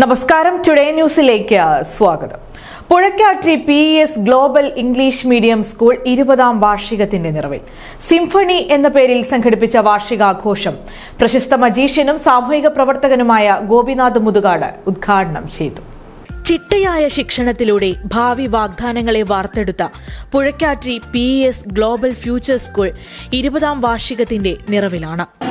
നമസ്കാരം. ടുഡേ ന്യൂസിലേക്ക് സ്വാഗതം. Puzhakkattiri P S global English medium school ഇരുപതാം വാർഷികത്തിന്റെ നിറവിൽ. സിംഫണി എന്ന പേരിൽ സംഘടിപ്പിച്ച വാർഷികാഘോഷം പ്രശസ്ത മജീഷ്യനും സാമൂഹിക പ്രവർത്തകനുമായ ഗോപിനാഥ് മുതുകാട് ഉദ്ഘാടനം ചെയ്തു. ചിട്ടയായ ശിക്ഷണത്തിലൂടെ ഭാവി വാഗ്ദാനങ്ങളെ വാർത്തെടുത്ത Puzhakkattiri P S global future school ഇരുപതാം വാർഷികത്തിന്റെ നിറവിലാണ്.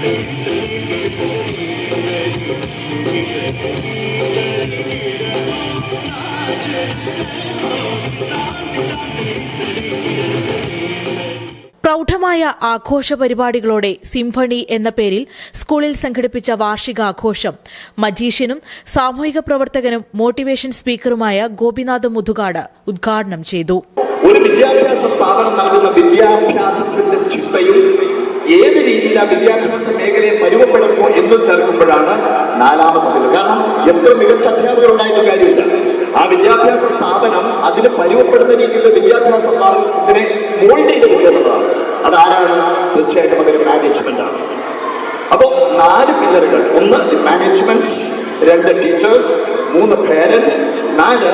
പ്രൗഢമായ ആഘോഷ പരിപാടികളോടെ സിംഫണി എന്ന പേരിൽ സ്കൂളിൽ സംഘടിപ്പിച്ച വാർഷികാഘോഷം. മജീഷ്യനും സാമൂഹിക പ്രവർത്തകനും മോട്ടിവേഷൻ സ്പീക്കറുമായ ഗോപിനാഥ് മുതുകാട് ഉദ്ഘാടനം ചെയ്തു. ഒരു വിദ്യാഭ്യാസ സ്ഥാപനം നൽകുന്ന വിദ്യാഭ്യാസത്തിന്റെ ചിട്ടയും രീതിയിൽ ആ വിദ്യാഭ്യാസ മേഖലയെ പരുവപ്പെടുമോ എന്ന് ചേർക്കുമ്പോഴാണ് നാലാമത്തെ കാരണം എത്ര മികച്ച അധ്യാപകർ ഉണ്ടായിട്ട് കാര്യമില്ല. ആ വിദ്യാഭ്യാസ സ്ഥാപനം അതിന് പരുവപ്പെടുന്ന രീതിയിലുള്ള വിദ്യാഭ്യാസ സ്ഥാപനത്തിനെ മോൾഡ് ചെയ്ത് കൊടുക്കുന്നതാണ് അതാരാണ്? തീർച്ചയായിട്ടും അതിന്റെ മാനേജ്മെന്റ് ആണ്. അപ്പോ നാല് പില്ലറുകൾ. ഒന്ന് മാനേജ്മെന്റ് രണ്ട് ടീച്ചേഴ്സ് മൂന്ന് പേരൻസ് നാല്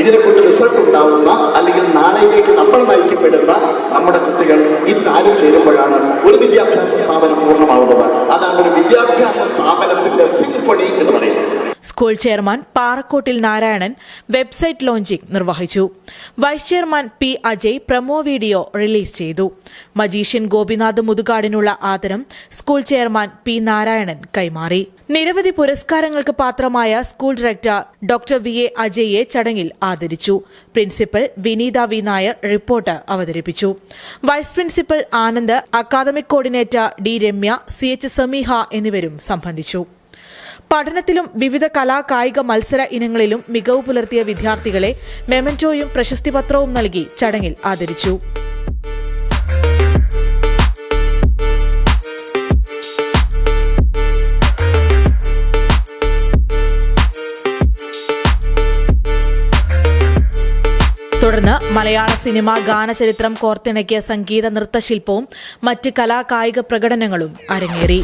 ഇതിനെ കൊണ്ട് റിസൾട്ട് ഉണ്ടാവുന്ന അല്ലെങ്കിൽ നാളെയിലേക്ക് നമ്മൾ നയിക്കപ്പെടുന്ന നമ്മുടെ കുട്ടികൾ ഈ നാല് ചേരുമ്പോഴാണ് ഒരു വിദ്യാഭ്യാസ സ്ഥാപനം പൂർണമാവുന്നത് അതാണ് ഒരു വിദ്യാഭ്യാസ സ്ഥാപനത്തിന്റെ സിംഫണി എന്ന് പറയുന്നത്. School chairman Parakkottil Narayanan website launching നിർവഹിച്ചു. Vice chairman P Ajay promo video release ചെയ്തു. മജീഷ്യൻ ഗോപിനാഥ് മുതുകാടിനുള്ള ആദരം സ്കൂൾ ചെയർമാൻ പി നാരായണൻ കൈമാറി. നിരവധി പുരസ്കാരങ്ങൾക്ക് പാത്രമായ school director doctor V A അജയെ ചടങ്ങിൽ ആദരിച്ചു. Principal Vineetha V Nair report അവതരിപ്പിച്ചു. Vice principal Anand academic coordinator D Ramya C H Sameeha എന്നിവരും സംബന്ധിച്ചു. പഠനത്തിലും വിവിധ കലാ കായിക മത്സര ഇനങ്ങളിലും മികവ് പുലർത്തിയ വിദ്യാർത്ഥികളെ മെമന്റോയും പ്രശസ്തിപത്രവും നൽകി ചടങ്ങിൽ ആദരിച്ചു. തുടർന്ന് മലയാള സിനിമ ഗാനചരിത്രം കോർത്തിണക്കിയ സംഗീത നൃത്തശില്പവും മറ്റ് കലാകായിക പ്രകടനങ്ങളും അരങ്ങേറി.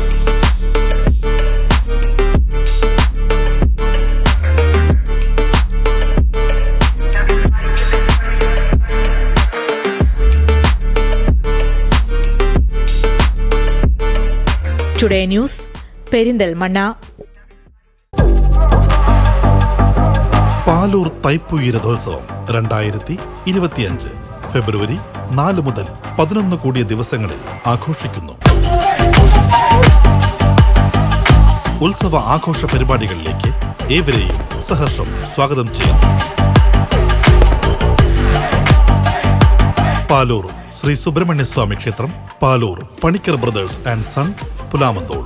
ടുഡേ ന്യൂസ് പെരിന്തൽമണ്ണ പാലൂർ തൈപ്പുയി രഥോത്സവം രണ്ടായിരത്തി ഇരുപത്തിയഞ്ച് ഫെബ്രുവരി നാല് മുതൽ പതിനൊന്ന് കൂടിയ ദിവസങ്ങളിൽ ആഘോഷിക്കുന്നു. ഉത്സവ ആഘോഷ പരിപാടികളിലേക്ക് ഏവരെയും സഹർഷം സ്വാഗതം ചെയ്യുന്നു. പാലൂർ ശ്രീ സുബ്രഹ്മണ്യ സ്വാമി ക്ഷേത്രം Palur Panicker brothers and sons Pulamanthole.